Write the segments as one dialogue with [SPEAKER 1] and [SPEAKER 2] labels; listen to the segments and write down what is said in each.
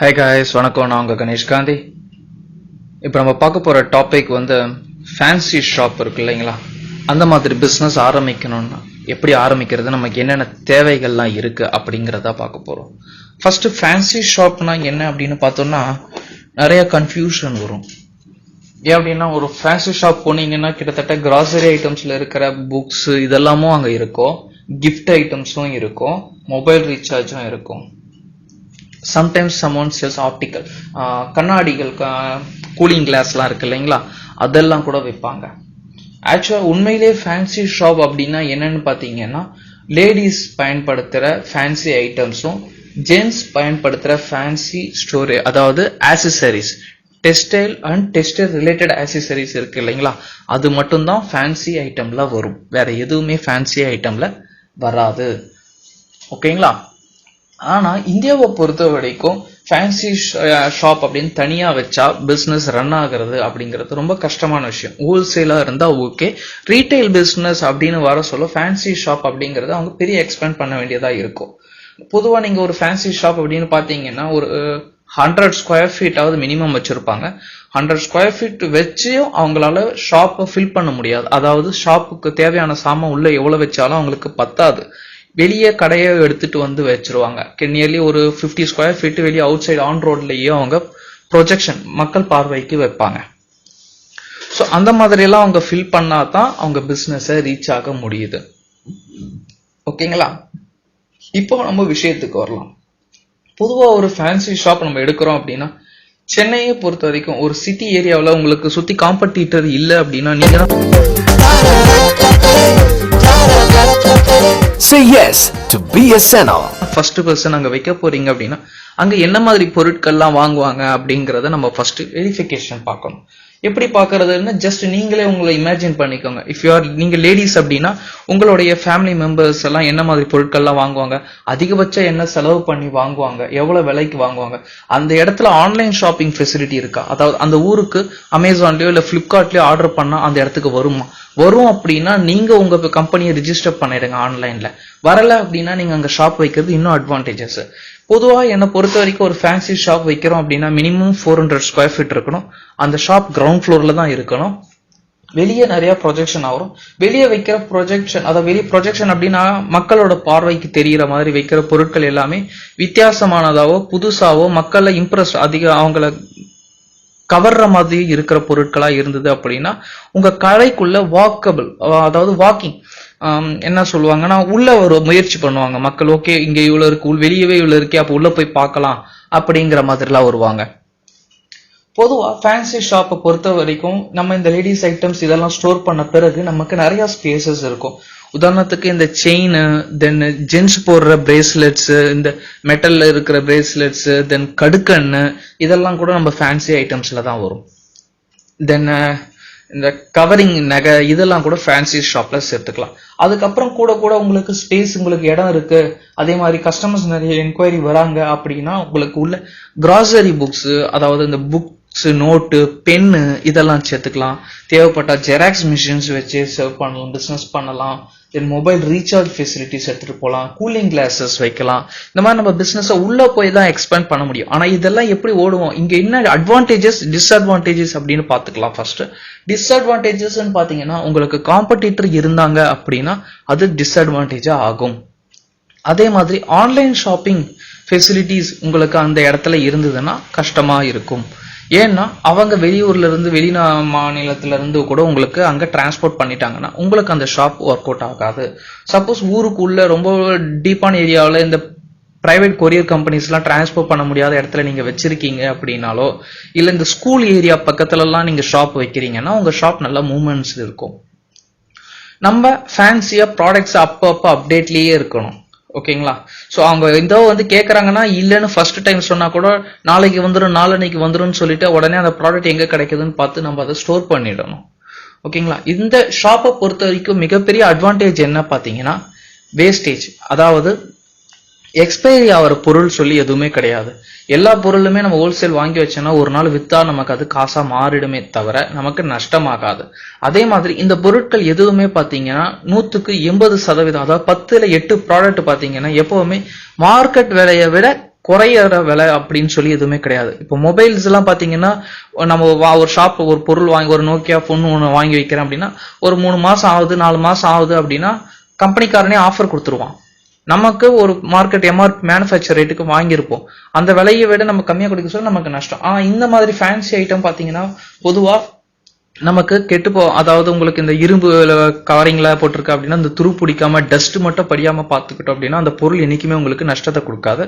[SPEAKER 1] High guys வணக்கம். நான் உங்கள் கணேஷ் காந்தி. இப்போ நம்ம பார்க்க போகிற டாபிக் வந்து ஃபேன்சி ஷாப் இருக்கு இல்லைங்களா? அந்த மாதிரி பிஸ்னஸ் ஆரம்பிக்கணும்னா எப்படி ஆரம்பிக்கிறது? நமக்கு என்னென்ன தேவைகள்லாம் இருக்குது அப்படிங்கிறத பார்க்க போகிறோம் ஃபஸ்ட்டு ஃபேன்சி ஷாப்னா என்ன அப்படின்னு பார்த்தோம்னா நிறைய கன்ஃபியூஷன் வரும். ஏன் அப்படின்னா ஒரு ஃபேன்சி ஷாப் போனீங்கன்னா கிட்டத்தட்ட கிராசரி ஐட்டம்ஸில் இருக்கிற புக்ஸ் இதெல்லாமும் அங்கே இருக்கும். கிஃப்ட் ஐட்டம்ஸும் இருக்கும். மொபைல் ரீசார்ஜும் இருக்கும். சம்டைம்ஸ் சமோன் செல்ஸ் ஆப்டிக்கல் கண்ணாடிகள் கூலிங் கிளாஸ்லாம் இருக்கு இல்லைங்களா? அதெல்லாம் கூட விற்பாங்க ஆக்சுவலாக உண்மையிலே ஃபேன்சி ஷாப் அப்படின்னா என்னன்னு பார்த்தீங்கன்னா லேடிஸ் பயன்படுத்துகிற ஃபேன்சி ஐட்டம்ஸும் ஜென்ஸ் பயன்படுத்துகிற ஃபேன்சி ஸ்டோரி அதாவது accessories textile and textile related accessories இருக்கு இல்லைங்களா? அது மட்டும்தான் ஃபேன்சி ஐட்டமில் வரும். வேற எதுவுமே ஃபேன்சி ஐட்டமில் வராது. ஓகேங்களா ஆனால் இந்தியாவை பொறுத்த வரைக்கும் ஃபேன்சி ஷாப் அப்படின்னு தனியா வச்சா பிஸ்னஸ் ரன் ஆகுறது அப்படிங்கிறது ரொம்ப கஷ்டமான விஷயம். ஹோல்சேலா இருந்தால் ஓகே ரீட்டைல் பிஸ்னஸ் அப்படின்னு வர சொல்ல ஃபேன்சி ஷாப் அப்படிங்கறது அவங்க பெரிய எக்ஸ்பேண்ட் பண்ண வேண்டியதாக இருக்கும். பொதுவா நீங்க ஒரு ஃபேன்சி ஷாப் அப்படின்னு பார்த்தீங்கன்னா ஒரு ஹண்ட்ரட் ஸ்கொயர் ஃபீட்டாவது மினிமம் வச்சிருப்பாங்க. ஹண்ட்ரட் ஸ்கொயர் ஃபீட் வச்சும் அவங்களால ஷாப்பை ஃபில் பண்ண முடியாது. அதாவது ஷாப்புக்கு தேவையான சாமான் உள்ள எவ்வளவு வச்சாலும் அவங்களுக்கு பத்தாது. வெளியே கடையை எடுத்துட்டு வந்து வச்சிருவாங்க. நியர்லி ஒரு ஃபிஃப்டி ஸ்கொயர் ஃபீட் வெளியே அவுட் சைடு ஆன் ரோட்லயே அவங்க ப்ரொஜெக்ஷன் மக்கள் பார்வைக்கு வைப்பாங்க. ஸோ அந்த மாதிரியெல்லாம் அவங்க ஃபில் பண்ணா தான் அவங்க பிஸ்னஸை ரீச் ஆக முடியுது. ஓகேங்களா? இப்போ நம்ம விஷயத்துக்கு வரலாம். பொதுவா ஒரு ஃபேன்சி ஷாப் நம்ம எடுக்கிறோம் அப்படின்னா சென்னையை பொறுத்த வரைக்கும் ஒரு சிட்டி ஏரியாவில் உங்களுக்கு சுத்தி காம்படிட்டர் இல்லை அப்படின்னா நீங்க தான்
[SPEAKER 2] Say yes to BSNL.
[SPEAKER 1] First person அங்க வைக்க போறீங்க அப்படின்னா அங்க என்ன மாதிரி பொருட்கள்லாம் வாங்குவாங்க அப்படிங்கறத நம்ம ஃபர்ஸ்ட் வெரிஃபிகேஷன் பார்க்கணும் எப்படி பார்க்கறதுன்னா ஜஸ்ட் நீங்களே உங்களை இமேஜின் பண்ணிக்கோங்க. இஃப் யூ ஆர் நீங்கள் லேடிஸ் அப்படின்னா உங்களுடைய ஃபேமிலி மெம்பர்ஸ் எல்லாம் என்ன மாதிரி பொருட்கள்லாம் வாங்குவாங்க? அதிகபட்சம் என்ன செலவு பண்ணி வாங்குவாங்க? எவ்வளோ விலைக்கு வாங்குவாங்க? அந்த இடத்துல ஆன்லைன் ஷாப்பிங் ஃபெசிலிட்டி இருக்கா? அதாவது அந்த ஊருக்கு அமேசான்லயோ இல்லை ஃப்ளிப்கார்ட்லேயோ ஆர்டர் பண்ணால் அந்த இடத்துக்கு வருமா? வரும் அப்படின்னா நீங்கள் உங்கள் கம்பெனியை ரிஜிஸ்டர் பண்ணிடுங்க ஆன்லைனில் வரலை அப்படின்னா நீங்கள் அங்கே ஷாப் வைக்கிறது இன்னும் அட்வான்டேஜஸ் பொதுவாக என்னை பொறுத்த வரைக்கும் ஒரு ஃபேன்சி ஷாப் வைக்கிறோம் அப்படின்னா minimum four hundred square feet இருக்கணும். அந்த ஷாப் கிரவுண்ட் ஃப்ளோரில் தான் இருக்கணும். வெளியே நிறைய ப்ரொஜெக்ஷன் ஆகும். வெளியே வைக்கிற ப்ரொஜெக்ஷன் அதாவது வெளியே ப்ரொஜெக்ஷன் அப்படின்னா மக்களோட பார்வைக்கு தெரிகிற மாதிரி வைக்கிற பொருட்கள் எல்லாமே வித்தியாசமானதாவோ புதுசாவோ மக்களை இம்ப்ரெஸ் அதிக அவங்கள கவர்ற மாதிரி இருக்கிற பொருட்களாக இருந்தது அப்படின்னா உங்கள் கடைக்குள்ள வாக்கபிள் அதாவது வாக்கிங் என்ன சொல்லுவாங்கன்னா உள்ள ஒரு முயற்சி பண்ணுவாங்க. மக்கள் ஓகே இங்கே இவ்வளோ இருக்கு வெளியவே இவ்வளோ இருக்கே அப்போ உள்ள போய் பார்க்கலாம் அப்படிங்கிற மாதிரிலாம் வருவாங்க. பொதுவாக ஃபேன்சி ஷாப்பை பொறுத்த வரைக்கும் நம்ம இந்த லேடிஸ் ஐட்டம்ஸ் இதெல்லாம் ஸ்டோர் பண்ண பிறகு நமக்கு நிறைய ஸ்பேசஸ் இருக்கும். உதாரணத்துக்கு இந்த செயின் தென் ஜென்ஸ் போடுற பிரேஸ்லெட்ஸ் இந்த மெட்டல்ல இருக்கிற பிரேஸ்லெட்ஸ் தென் கடுக்கண்ணு இதெல்லாம் கூட நம்ம ஃபேன்சி ஐட்டம்ஸ்ல தான் வரும். தென் இந்த கவரிங் நகை இதெல்லாம் கூட ஃபேன்சி ஷாப்ல சேர்த்துக்கலாம். அதுக்கப்புறம் கூட கூட உங்களுக்கு ஸ்பேஸ் உங்களுக்கு இடம் இருக்கு. அதே மாதிரி கஸ்டமர்ஸ் நிறைய என்கொயரி வராங்க அப்படின்னா உங்களுக்கு உள்ள கிராசரி புக்ஸ் அதாவது இந்த புக் புக்ஸு நோட்டு பென்னு இதெல்லாம் சேர்த்துக்கலாம். தேவைப்பட்ட ஜெராக்ஸ் மிஷின்ஸ் வச்சு சர்வ் பண்ணலாம் பிஸ்னஸ் பண்ணலாம். தென் மொபைல் ரீசார்ஜ் ஃபெசிலிட்டிஸ் எடுத்துகிட்டு போகலாம் கூலிங் கிளாஸஸ் வைக்கலாம். இந்த மாதிரி நம்ம பிஸ்னஸை உள்ளே போய் தான் எக்ஸ்பேண்ட் பண்ண முடியும். ஆனால் இதெல்லாம் எப்படி ஓடுவோம்? இங்கே என்ன அட்வான்டேஜஸ் டிஸ்அட்வான்டேஜஸ் அப்படின்னு பார்த்துக்கலாம் ஃபர்ஸ்ட் டிஸ்அட்வான்டேஜஸ்ன்னு பார்த்தீங்கன்னா உங்களுக்கு காம்படிட்டர் இருந்தாங்க அப்படின்னா அது டிஸ்அட்வான்டேஜாக ஆகும். அதே மாதிரி ஆன்லைன் ஷாப்பிங் ஃபெசிலிட்டிஸ் உங்களுக்கு அந்த இடத்துல இருந்ததுன்னா கஷ்டமாக இருக்கும். ஏன்னா அவங்க வெளியூர்லேருந்து வெளிநா வெளி இருந்து கூட உங்களுக்கு அங்கே டிரான்ஸ்போர்ட் பண்ணிட்டாங்கன்னா உங்களுக்கு அந்த ஷாப் ஒர்க் அவுட் ஆகாது. சப்போஸ் ஊருக்குள்ளே ரொம்ப டீப்பான ஏரியாவில் இந்த ப்ரைவேட் கொரியர் கம்பெனிஸ்லாம் டிரான்ஸ்போர்ட் பண்ண முடியாத இடத்துல நீங்கள் வச்சுருக்கீங்க அப்படின்னாலோ இல்லை இந்த ஸ்கூல் ஏரியா பக்கத்துலலாம் நீங்கள் ஷாப் வைக்கிறீங்கன்னா உங்கள் ஷாப் நல்லா மூமெண்ட்ஸ் இருக்கும். நம்ம ஃபேன்சியாக ப்ராடக்ட்ஸ் அப்போ அப்போ இருக்கணும். ஓகேங்களா? ஸோ அவங்க இதோ வந்து கேட்குறாங்கன்னா இல்லைன்னு ஃபர்ஸ்ட் டைம் சொன்னால் கூட நாளைக்கு வந்துடும் நாளன்னைக்கு வந்துடும் சொல்லிட்டு உடனே அந்த ப்ராடக்ட் எங்கே கிடைக்குதுன்னு பார்த்து நம்ம அதை ஸ்டோர் பண்ணிடணும். ஓகேங்களா? இந்த ஷாப்பை பொறுத்த வரைக்கும் மிகப்பெரிய அட்வான்டேஜ் என்ன பார்த்தீங்கன்னா வேஸ்டேஜ் அதாவது எக்ஸ்பைரி ஆகிற பொருள் சொல்லி எதுவுமே கிடையாது. எல்லா பொருளுமே நம்ம ஹோல்சேல் வாங்கி வச்சோன்னா ஒரு நாள் வித்தா நமக்கு அது காசா மாறிடுமே தவிர நமக்கு நஷ்டமாகாது. அதே மாதிரி இந்த பொருட்கள் எதுவுமே பாத்தீங்கன்னா நூத்துக்கு எண்பது சதவீதம் அதாவது பத்துல எட்டு ப்ராடக்ட் பாத்தீங்கன்னா எப்பவுமே மார்க்கெட் விலையை விட குறையிற விலை அப்படின்னு சொல்லி எதுவுமே கிடையாது. இப்போ மொபைல்ஸ் எல்லாம் பாத்தீங்கன்னா நம்ம வா- ஒரு ஷாப் ஒரு பொருள் வாங்கி ஒரு நோக்கியா ஃபோன் ஒன்று வாங்கி வைக்கிறேன் அப்படின்னா ஒரு மூணு மாசம் ஆகுது நாலு மாசம் ஆகுது அப்படின்னா கம்பெனிக்காரனே ஆஃபர் கொடுத்துருவான். நமக்கு ஒரு மார்க்கெட் எம்ஆர் மேனுஃபேக்சர் ரேட்டுக்கு வாங்கியிருப்போம். அந்த விலையை விட நம்ம கம்மியாக கொடுக்க சொல்ல நமக்கு நஷ்டம். ஆனால் இந்த மாதிரி ஃபேன்சி ஐட்டம் பார்த்தீங்கன்னா பொதுவாக நமக்கு கெட்டு போ அதாவது உங்களுக்கு இந்த இரும்பு கவரிங்ல போட்டிருக்கு அப்படின்னா இந்த துரு பிடிக்காம டஸ்ட் மட்டும் படியாம பார்த்துக்கிட்டோம் அப்படின்னா அந்த பொருள் என்னைக்குமே உங்களுக்கு நஷ்டத்தை கொடுக்காது.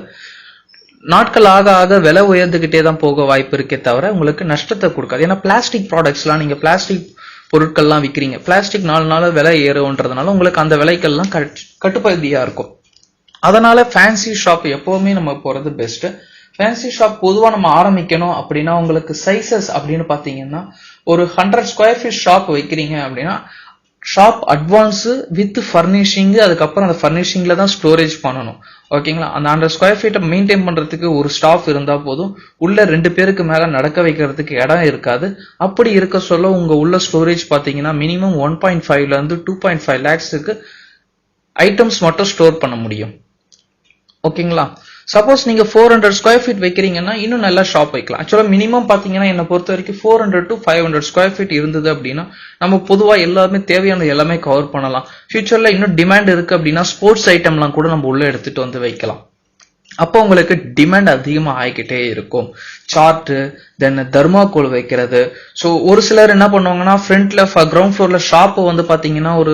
[SPEAKER 1] நாட்கள் ஆக ஆக விலை உயர்ந்துகிட்டே தான் போக வாய்ப்பு இருக்கே தவிர உங்களுக்கு நஷ்டத்தை கொடுக்காது. ஏன்னா பிளாஸ்டிக் ப்ராடக்ட்ஸ்லாம் நீங்கள் பிளாஸ்டிக் பொருட்கள்லாம் விற்கிறீங்க பிளாஸ்டிக் நாலு நாள் விலை ஏறுன்றதுனால உங்களுக்கு அந்த விலைக்கெல்லாம் கட் கட்டுப்பகுதியாக இருக்கும். அதனால ஃபேன்சி ஷாப் எப்பவுமே நம்ம போறது பெஸ்ட் ஃபேன்சி ஷாப் பொதுவா நம்ம ஆரம்பிக்கணும் அப்படின்னா உங்களுக்கு சைசஸ் அப்படின்னு பாத்தீங்கன்னா ஒரு ஹண்ட்ரட் ஸ்கொயர் ஃபீட் ஷாப் வைக்கிறீங்க அப்படின்னா ஷாப் அட்வான்ஸ் வித் ஃபர்னிஷிங் அதுக்கப்புறம் அந்த ஃபர்னிஷிங்ல தான் ஸ்டோரேஜ் பண்ணணும். ஓகேங்களா அந்த ஹண்ட்ரட் ஸ்கொயர் ஃபீட்டை மெயின்டைன் பண்றதுக்கு ஒரு ஸ்டாஃப் இருந்தா போதும். உள்ள ரெண்டு பேருக்கு மேல நடக்க வைக்கிறதுக்கு இடம் இருக்காது. அப்படி இருக்க சொல்ல உங்க உள்ள ஸ்டோரேஜ் பாத்தீங்கன்னா மினிமம் ஒன் பாயிண்ட் ஃபைவ்ல இருந்து டூ பாயிண்ட் ஃபைவ் லேக்ஸுக்கு ஐட்டம்ஸ் மட்டும் ஸ்டோர் பண்ண முடியும். ஓகேங்களா? சப்போஸ் நீங்க ஃபோர் ஹண்ட்ரட் ஸ்கொயர் ஃபீட் வைக்கிறீங்கன்னா இன்னும் நல்லா ஷாப் வைக்கலாம். ஆக்சுவலாக மினிமம் பார்த்தீங்கன்னா என்னை பொறுத்த வரைக்கும் four hundred to five hundred square feet இருந்தது அப்படின்னா நம்ம பொதுவாக எல்லாருமே தேவையான எல்லாமே கவர் பண்ணலாம். ஃபியூச்சர்ல இன்னும் டிமாண்ட் இருக்கு அப்படின்னா ஸ்போர்ட்ஸ் ஐட்டம்லாம் கூட நம்ம உள்ள எடுத்துட்டு வந்து வைக்கலாம். அப்போ உங்களுக்கு டிமாண்ட் அதிகமாக ஆகிக்கிட்டே இருக்கும். சார்ட்டு தென் தர்மாக்கோல் வைக்கிறது. ஸோ ஒரு சிலர் என்ன பண்ணுவாங்கன்னா ஃப்ரண்ட்ல கிரவுண்ட் ஃப்ளோர்ல ஷாப் வந்து பாத்தீங்கன்னா ஒரு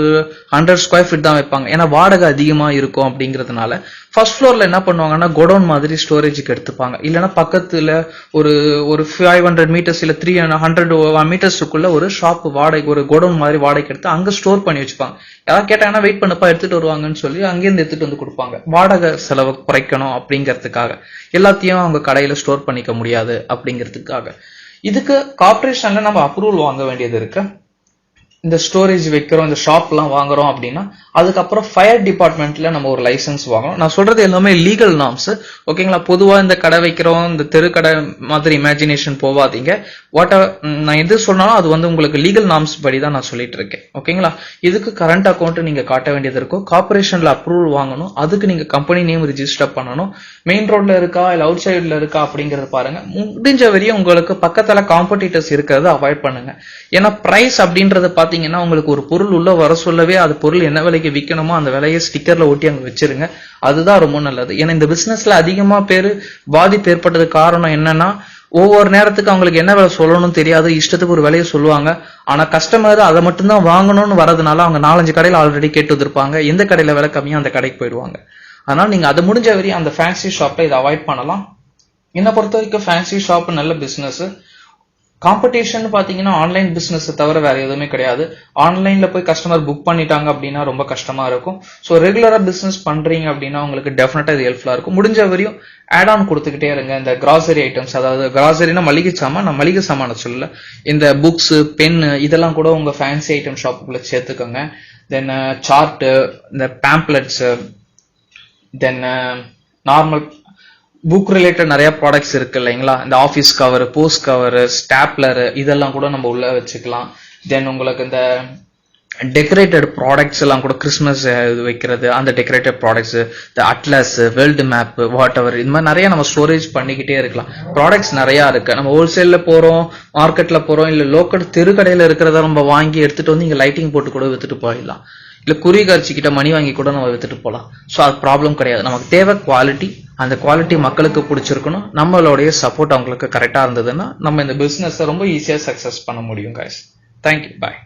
[SPEAKER 1] ஹண்ட்ரட் ஸ்கொயர் ஃபீட் தான் வைப்பாங்க. ஏன்னா வாடகை அதிகமா இருக்கும் அப்படிங்கிறதுனால. ஃபர்ஸ்ட் ஃப்ளோர்ல என்ன பண்ணுவாங்கன்னா கோடவுன் மாதிரி ஸ்டோரேஜுக்கு எடுத்துப்பாங்க. இல்லைன்னா பக்கத்துல ஒரு ஒரு ஃபைவ் ஹண்ட்ரட் மீட்டர்ஸ் இல்ல த்ரீ ஹண்ட்ரட் மீட்டர்ஸுக்குள்ள ஒரு ஷாப் வாடகை ஒரு கோடவுன் மாதிரி வாடகை எடுத்து அங்க ஸ்டோர் பண்ணி வச்சுப்பாங்க. யாராவது கேட்டாங்கன்னா வெயிட் பண்ணப்பா எடுத்துட்டு வருவாங்கன்னு சொல்லி அங்கேருந்து எடுத்துட்டு வந்து கொடுப்பாங்க. வாடகை செலவு குறைக்கணும் அப்படிங்கிறதுக்காக. எல்லாத்தையும் அவங்க கடையில ஸ்டோர் பண்ணிக்க முடியாது அப்படிங்கிறதுக்கு அப்படிங்கிறதுக்காக இதுக்கு கார்பரேஷன்ல நம்ம அப்ரூவல் வாங்க வேண்டியது இருக்கு. இந்த ஸ்டோரேஜ் வைக்கிறோம் இந்த ஷாப்லாம் வாங்குறோம் அப்படின்னா அதுக்கப்புறம் ஃபயர் டிபார்ட்மெண்ட்ல நம்ம ஒரு லைசன்ஸ் வாங்கணும் நான் சொல்றது எல்லாமே லீகல் நாம்ஸ் ஓகேங்களா? பொதுவாக இந்த கடை வைக்கிறோம் இந்த தெருக்கடை மாதிரி இமேஜினேஷன் போவாதீங்க. வாட் நான் எது சொன்னாலும் அது வந்து உங்களுக்கு லீகல் நாம்ஸ் படி தான் நான் சொல்லிட்டு இருக்கேன் ஓகேங்களா? இதுக்கு கரண்ட் அக்கௌண்ட் நீங்க காட்ட வேண்டியது இருக்கும். கார்பரேஷன்ல அப்ரூவல் வாங்கணும். அதுக்கு நீங்க கம்பெனி நேம் ரிஜிஸ்டர் பண்ணணும். மெயின் ரோட்ல இருக்கா இல்ல அவுட் சைடுல இருக்கா அப்படிங்கறத பாருங்க. முடிஞ்ச வரையும் உங்களுக்கு பக்கத்துல காம்படிட்டர்ஸ் இருக்கிறத அவாய்ட் பண்ணுங்க. ஏன்னா பிரைஸ் பார்த்து பார்த்தீங்கன்னா உங்களுக்கு ஒரு பொருள் உள்ள வர சொல்லவே அது பொருள் என்ன விலைக்கு விற்கணுமோ அந்த விலையை ஸ்டிக்கர்ல ஒட்டி அங்க வச்சிருங்க. அதுதான் ரொம்ப நல்லது. ஏன்னா இந்த பிசினஸ்ல அதிகமா பேர் பாதிப்பு ஏற்பட்டது காரணம் என்னன்னா ஒவ்வொரு நேரத்துக்கு அவங்களுக்கு என்ன விலை சொல்லணும்னு தெரியாது. இஷ்டத்துக்கு ஒரு விலையை சொல்லுவாங்க. ஆனா கஸ்டமர் அதை மட்டும்தான் வாங்கணும்னு வரதுனால அவங்க நாலஞ்சு கடையில ஆல்ரெடி கேட்டு வந்திருப்பாங்க. எந்த கடையில விலை கம்மியா அந்த கடைக்கு போயிடுவாங்க. அதனால நீங்க அது முடிஞ்ச வரையும் அந்த ஃபேன்சி ஷாப்ல இதை அவாய்ட் பண்ணலாம். என்னை பொறுத்த வரைக்கும் ஃபேன்சி ஷாப் நல்ல பிசினஸ் காம்படிஷன் பாத்தீங்கன்னா ஆன்லைன் பிசினஸ் தவிர வேற எதுவுமே கிடையாது. ஆன்லைன்ல போய் கஸ்டமர் புக் பண்ணிட்டாங்க அப்படின்னா ரொம்ப கஷ்டமா இருக்கும். ஸோ ரெகுலரா பிசினஸ் பண்றீங்க அப்படின்னா உங்களுக்கு டெஃபினட்டா இது ஹெல்ப்ஃபுல்லா இருக்கும். முடிஞ்ச வரையும் ஆட் ஆன் கொடுத்துக்கிட்டே இருங்க. இந்த கிராசரி ஐட்டம்ஸ் அதாவது கிராசரினா மளிகை சாமான் நான் மளிகை சாமான சொல்லல. இந்த புக்ஸ் பென் இதெல்லாம் கூட உங்க ஃபேன்சி ஐட்டம் ஷாப்புக்குள்ள சேர்த்துக்கோங்க. தென் சார்ட்டு இந்த pamphlets then normal book related நிறைய ப்ராடக்ட்ஸ் இருக்கு இல்லைங்களா? இந்த office cover post cover stapler இதெல்லாம் கூட நம்ம உள்ள வச்சுக்கலாம். தென் உங்களுக்கு இந்த டெக்கரேட்டட் ப்ராடக்ட்ஸ் எல்லாம் கூட கிறிஸ்மஸ் இது வைக்கிறது அந்த டெக்கரேட்டட் ப்ராடக்ட்ஸ் இந்த atlas world map whatever இது மாதிரி நிறைய நம்ம ஸ்டோரேஜ் பண்ணிக்கிட்டே இருக்கலாம். ப்ராடக்ட்ஸ் நிறைய இருக்கு. நம்ம ஹோல்சேல்ல போறோம் மார்க்கெட்ல போறோம் இல்ல லோக்கல் தெருக்கடையில இருக்கிறத நம்ம வாங்கி எடுத்துட்டு வந்து இங்க லைட்டிங் போட்டு கூட வித்துட்டு போயிடலாம். இல்ல குறிகாட்சி கிட்ட மணி வாங்கி கூட நம்ம வித்துட்டு போகலாம். ஸோ அது ப்ராப்ளம் கிடையாது. நமக்கு தேவை குவாலிட்டி அந்த குவாலிட்டி மக்களுக்கு பிடிச்சிருக்கணும் நம்மளுடைய சப்போர்ட் அவங்களுக்கு கரெக்டாக இருந்ததுன்னா நம்ம இந்த பிஸ்னஸை ரொம்ப ஈஸியாக சக்ஸஸ் பண்ண முடியும் காய்ஸ் தேங்க்யூ பாய்